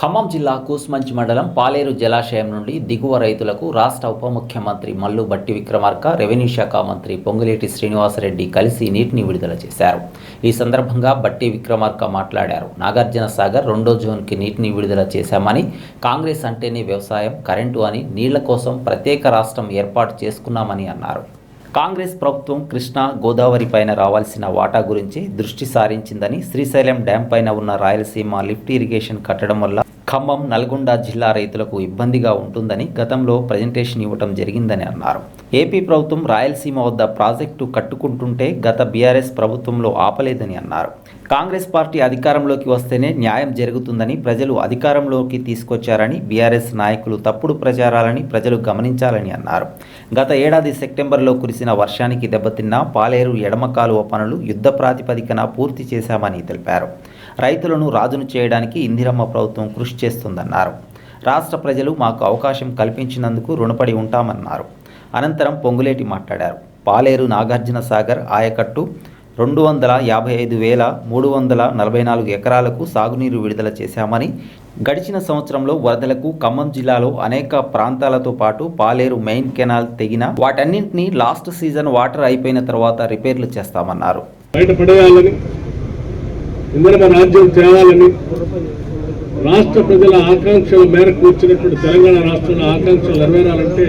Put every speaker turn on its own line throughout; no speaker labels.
ఖమ్మం జిల్లా కూస్మంచి మండలం పాలేరు జలాశయం నుండి దిగువ రైతులకు రాష్ట్ర ఉప ముఖ్యమంత్రి మల్లు బట్టి విక్రమార్క రెవెన్యూ శాఖ మంత్రి పొంగులేటి శ్రీనివాసరెడ్డి కలిసి నీటిని విడుదల చేశారు. ఈ సందర్భంగా బట్టి విక్రమార్క మాట్లాడారు. నాగార్జున సాగర్ రెండో జోన్కి నీటిని విడుదల చేశామని కాంగ్రెస్ అంటేనే వ్యవసాయం కరెంటు అని నీళ్ళ కోసం ప్రత్యేక రాష్ట్రం ఏర్పాటు చేసుకున్నామని అన్నారు. కాంగ్రెస్ ప్రభుత్వం కృష్ణా గోదావరి పైన రావాల్సిన వాటా గురించి దృష్టి సారించిందని శ్రీశైలం డ్యాం పైన ఉన్న రాయలసీమ లిఫ్ట్ ఇరిగేషన్ కట్టడం వల్ల ఖమ్మం నల్గొండ జిల్లా రైతులకు ఇబ్బందిగా ఉంటుందని గతంలో ప్రజెంటేషన్ ఇవ్వటం జరిగిందని అన్నారు. ఏపీ ప్రభుత్వం రాయలసీమ వద్ద ప్రాజెక్టు కట్టుకుంటుంటే గత బీఆర్ఎస్ ప్రభుత్వంలో ఆపలేదని అన్నారు. కాంగ్రెస్ పార్టీ అధికారంలోకి వస్తేనే న్యాయం జరుగుతుందని ప్రజలు అధికారంలోకి తీసుకొచ్చారని బీఆర్ఎస్ నాయకులు తప్పుడు ప్రచారాలని ప్రజలు గమనించాలని అన్నారు. గత ఏడాది సెప్టెంబర్లో కురిసిన వర్షానికి దెబ్బతిన్న పాలేరు ఎడమ కాలువ పనులు యుద్ధ ప్రాతిపదికన పూర్తి చేశామని తెలిపారు. రైతులను రాజును చేయడానికి ఇందిరమ్మ ప్రభుత్వం కృషి చేస్తుందన్నారు. రాష్ట్ర ప్రజలు మాకు అవకాశం కల్పించినందుకు రుణపడి ఉంటామన్నారు. అనంతరం పొంగులేటి మాట్లాడారు. పాలేరు నాగార్జున సాగర్ ఆయకట్టు రెండు వందల యాభై ఐదు వేల మూడు వందల నలభై నాలుగు ఎకరాలకు సాగునీరు విడుదల చేశామని గడిచిన సంవత్సరంలో వరదలకు ఖమ్మం జిల్లాలో అనేక ప్రాంతాలతో పాటు పాలేరు మెయిన్ కెనాల్ తెగిన వాటన్నింటినీ లాస్ట్ సీజన్ వాటర్ అయిపోయిన తర్వాత రిపేర్లు చేస్తామన్నారు.
బయటపడేయాలని రాజ్యం తేవాలని రాష్ట్ర ప్రజల ఆకాంక్షల మేరకు వచ్చినటువంటి తెలంగాణ రాష్ట్రంలో ఆకాంక్షలు నెరవేరాలంటే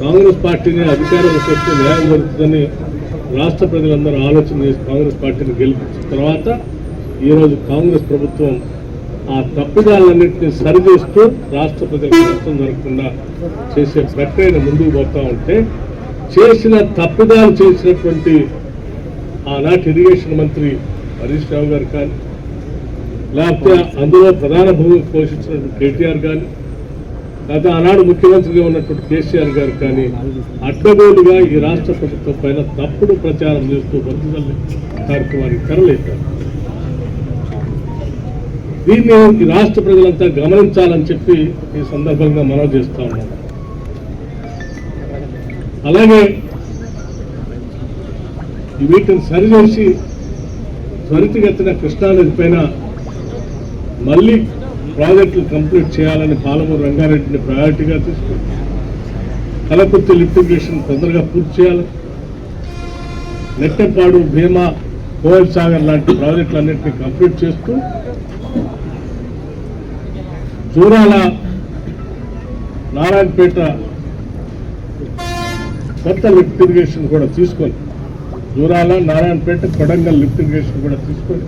కాంగ్రెస్ పార్టీని అధికారంలోకి వచ్చే న్యాయం దొరుకుతుందని రాష్ట్ర ప్రజలందరూ ఆలోచన చేసి కాంగ్రెస్ పార్టీని గెలిపించిన తర్వాత ఈరోజు కాంగ్రెస్ ప్రభుత్వం ఆ తప్పిదాలన్నింటినీ సరిచేస్తూ రాష్ట్ర ప్రజలకు నష్టం జరగకుండా చేసే ప్రక్రియను ముందుకు పోతా ఉంటే చేసిన తప్పిదాలు చేసినటువంటి ఆనాటి ఇరిగేషన్ మంత్రి హరీష్ రావు గారు కానీ లేకపోతే అందులో ప్రధాన భూమిక పోషించినటువంటి కేటీఆర్ కానీ లేకపోతే ఆనాడు ముఖ్యమంత్రిగా ఉన్నటువంటి కేసీఆర్ గారు కానీ అడ్డగోలుగా ఈ రాష్ట్ర ప్రభుత్వం పైన తప్పుడు ప్రచారం చేస్తూ బతుకల్లి కార్యక్రమానికి తెరలేపారు. దీన్ని ఈ రాష్ట్ర ప్రజలంతా గమనించాలని చెప్పి ఈ సందర్భంగా మనం చేస్తా ఉన్నాం. అలాగే ఈ వీటిని సరిచేసి త్వరితగతిన కృష్ణానది పైన మళ్ళీ ప్రాజెక్టులు కంప్లీట్ చేయాలని పాలమూరు రంగారెడ్డిని ప్రయారిటీగా తీసుకుంది. కలకుర్తి లిఫ్టిగేషన్ తొందరగా పూర్తి చేయాలి. నెట్టెపాడు భీమా కోయల్ సాగర్ లాంటి ప్రాజెక్టులన్నింటినీ కంప్లీట్ చేస్తూ జూరాల నారాయణపేట కొత్త లిఫ్ట్ ఇరిగేషన్ కూడా తీసుకొని దూరాల నారాయణపేట కొడంగల్ లిఫ్ట్ ఇరిగేషన్ కూడా తీసుకొని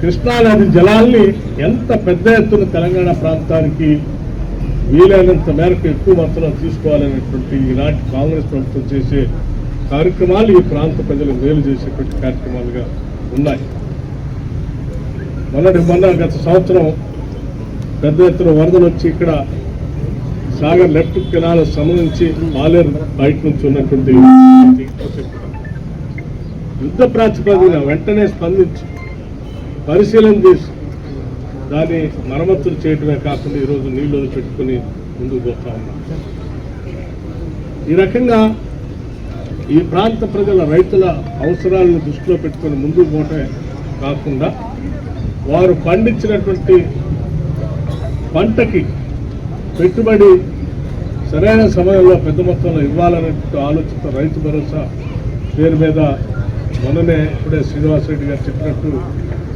కృష్ణానది జలాల్ని ఎంత పెద్ద ఎత్తున తెలంగాణ ప్రాంతానికి వీలైనంత మేరకు ఎక్కువ మొత్తంలో తీసుకోవాలనేటువంటి ఈనాటి కాంగ్రెస్ ప్రభుత్వం చేసే కార్యక్రమాలు ఈ ప్రాంత ప్రజలకు మేలు చేసేటువంటి కార్యక్రమాలుగా ఉన్నాయి. మొన్నటి మొన్న గత సంవత్సరం పెద్ద ఎత్తున వరదలు వచ్చి ఇక్కడ సాగర్ లెఫ్ట్ కెనాల్ సంబంధించి మాలేరు బయట నుంచి ఉన్నటువంటి యుద్ధ ప్రాతిపదికన వెంటనే స్పందించి పరిశీలన చేసి దాన్ని మరమ్మతులు చేయటమే కాకుండా ఈరోజు నీళ్ళు పెట్టుకుని ముందుకు పోతా ఉన్నాం. ఈ రకంగా ఈ ప్రాంత ప్రజల రైతుల అవసరాలను దృష్టిలో పెట్టుకొని ముందుకు పోవటమే కాకుండా వారు పండించినటువంటి పంటకి పెట్టుబడి సరైన సమయంలో పెద్ద మొత్తంలో ఇవ్వాలనేటువంటి ఆలోచనతో రైతు భరోసా పేరు మీద మొన్ననే ఇప్పుడే శ్రీనివాసరెడ్డి గారు చెప్పినట్టు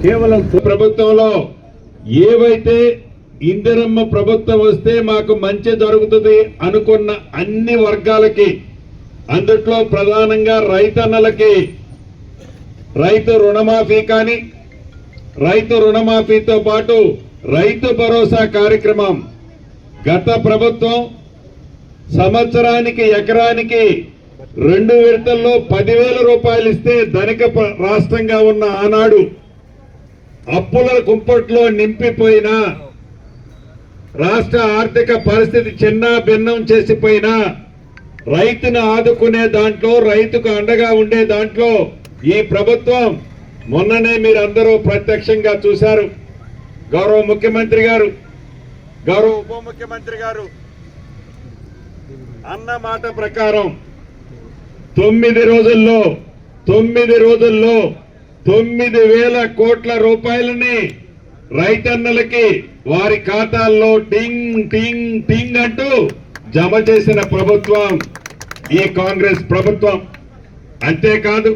కేవలం
ప్రభుత్వంలో ఏవైతే ఇందిరమ్మ ప్రభుత్వం వస్తే మాకు మంచి జరుగుతుంది అనుకున్న అన్ని వర్గాలకి అందుట్లో ప్రధానంగా రైతన్నలకి రైతు రుణమాఫీ కానీ రైతు రుణమాఫీతో పాటు రైతు భరోసా కార్యక్రమం. గత ప్రభుత్వం సంవత్సరానికి ఎకరానికి రెండు విడతల్లో పదివేల రూపాయలు ఇస్తే ధనిక ప- రాష్ట్రంగా ఉన్న ఆనాడు అప్పుల కుంపట్లో నింపిపోయిన రాష్ట్ర ఆర్థిక పరిస్థితి చిన్న భిన్నం చేసిపోయినా రైతును ఆదుకునే దాంట్లో రైతుకు అండగా ఉండే దాంట్లో ఈ ప్రభుత్వం మొన్ననే మీరందరూ ప్రత్యక్షంగా చూశారు. గౌరవ ముఖ్యమంత్రి గారు గౌరవ ఉప ముఖ్యమంత్రి గారు అన్న మాట ప్రకారం తొమ్మిది రోజుల్లో తొమ్మిది రోజుల్లో తొమ్మిది వేల కోట్ల రూపాయలని రైతన్నలకి వారి ఖాతాల్లో టింగ్ టింగ్ టింగ్ అంటూ జమ చేసిన ప్రభుత్వం ఈ కాంగ్రెస్ ప్రభుత్వం. అంతేకాదు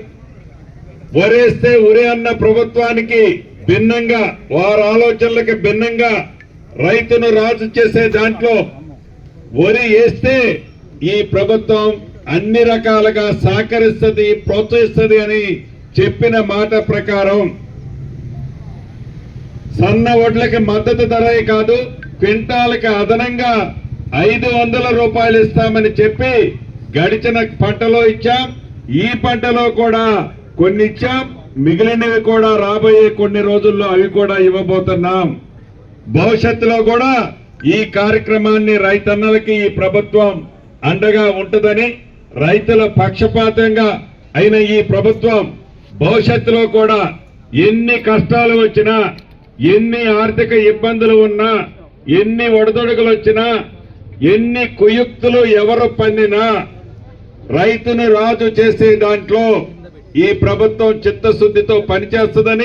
వరేస్తే ఉరే అన్న ప్రభుత్వానికి భిన్నంగా వారి ఆలోచనలకు భిన్నంగా రైతును రాజు చేసే దాంట్లో వరి వేస్తే ఈ ప్రభుత్వం అన్ని రకాలుగా సహకరిస్తుంది ప్రోత్సహిస్తుంది అని చెప్పిన మాట ప్రకారం సన్న వడ్లకి మద్దతు ధరే కాదు క్వింటాలకి అదనంగా ఐదు వందల రూపాయలు ఇస్తామని చెప్పి గడిచిన పంటలో ఇచ్చాం. ఈ పంటలో కూడా కొన్ని ఇచ్చాం. మిగిలినవి కూడా రాబోయే కొన్ని రోజుల్లో అవి కూడా ఇవ్వబోతున్నాం. భవిష్యత్తులో కూడా ఈ కార్యక్రమాన్ని రైతన్నలకి ఈ ప్రభుత్వం అండగా ఉంటుందని రైతుల పక్షపాతంగా అయిన ఈ ప్రభుత్వం భవిష్యత్తులో కూడా ఎన్ని కష్టాలు వచ్చినా ఎన్ని ఆర్థిక ఇబ్బందులు ఉన్నా ఎన్ని ఒడదొడుగులు వచ్చినా ఎన్ని కుయుక్తులు ఎవరు పన్నినా రైతును రాజు చేసే దాంట్లో ఈ ప్రభుత్వం చిత్తశుద్ధితో పనిచేస్తుందని